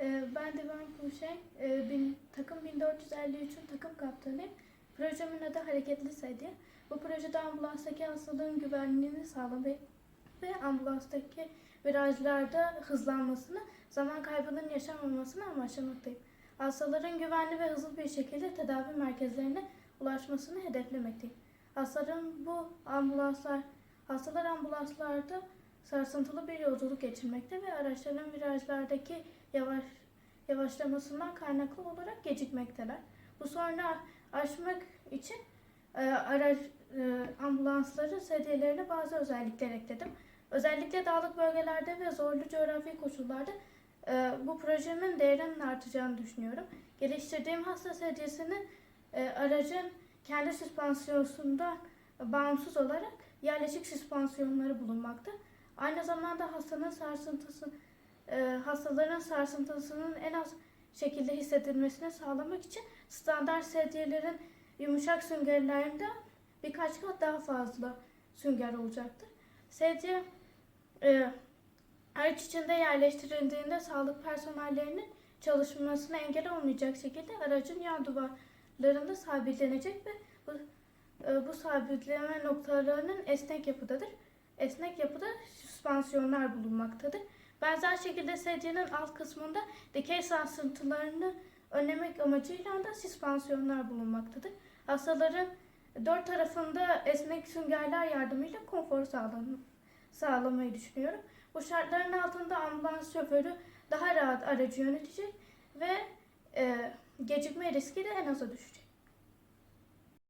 Ee, Ben Divan Kuşen, Ee, takım 1453'ün takım kaptanıyım. Projemin adı Hareketli Sedye. Bu projede ambulanstaki hastaların güvenliğini sağlamayı ve ambulanstaki virajlarda hızlanmasını, zaman kaybının yaşanmamasını amaçlamaktayım. Hastaların güvenli ve hızlı bir şekilde tedavi merkezlerine ulaşmasını hedeflemekteyim. Hastaların bu ambulanslar, hastalar ambulanslarda sarsıntılı bir yolculuk geçirmekte ve araçların virajlardaki yavaş yavaşlamasından kaynaklı olarak gecikmekteler. Bu sorunu aşmak için e, araç e, ambulansların sedyelerine bazı özellikler ekledim. Özellikle dağlık bölgelerde ve zorlu coğrafi koşullarda e, bu projemin değerinin artacağını düşünüyorum. Geliştirdiğim hasta sedyesinin e, aracın kendi süspansiyonundan bağımsız olarak yerleşik süspansiyonları bulunmakta. Aynı zamanda hastanın sarsıntısı e, hastaların sarsıntısının en az şekilde hissedilmesini sağlamak için standart sedyelerin yumuşak süngerlerinden birkaç kat daha fazla sünger olacaktır. Sedye e, araç içinde yerleştirildiğinde sağlık personellerinin çalışmasına engel olmayacak şekilde aracın yan duvarlarında sabitlenecek ve bu, e, bu sabitleme noktalarının esnek yapıdadır. Esnek yapıda süspansiyonlar bulunmaktadır. Benzer şekilde sedyenin alt kısmında dikey sarsıntılarını önlemek amacıyla da süspansiyonlar bulunmaktadır. Hastaların dört tarafında esnek süngerler yardımıyla konfor sağlam sağlamayı düşünüyorum. Bu şartların altında ambulans şoförü daha rahat aracı yönetecek ve e, gecikme riski de en aza düşecek.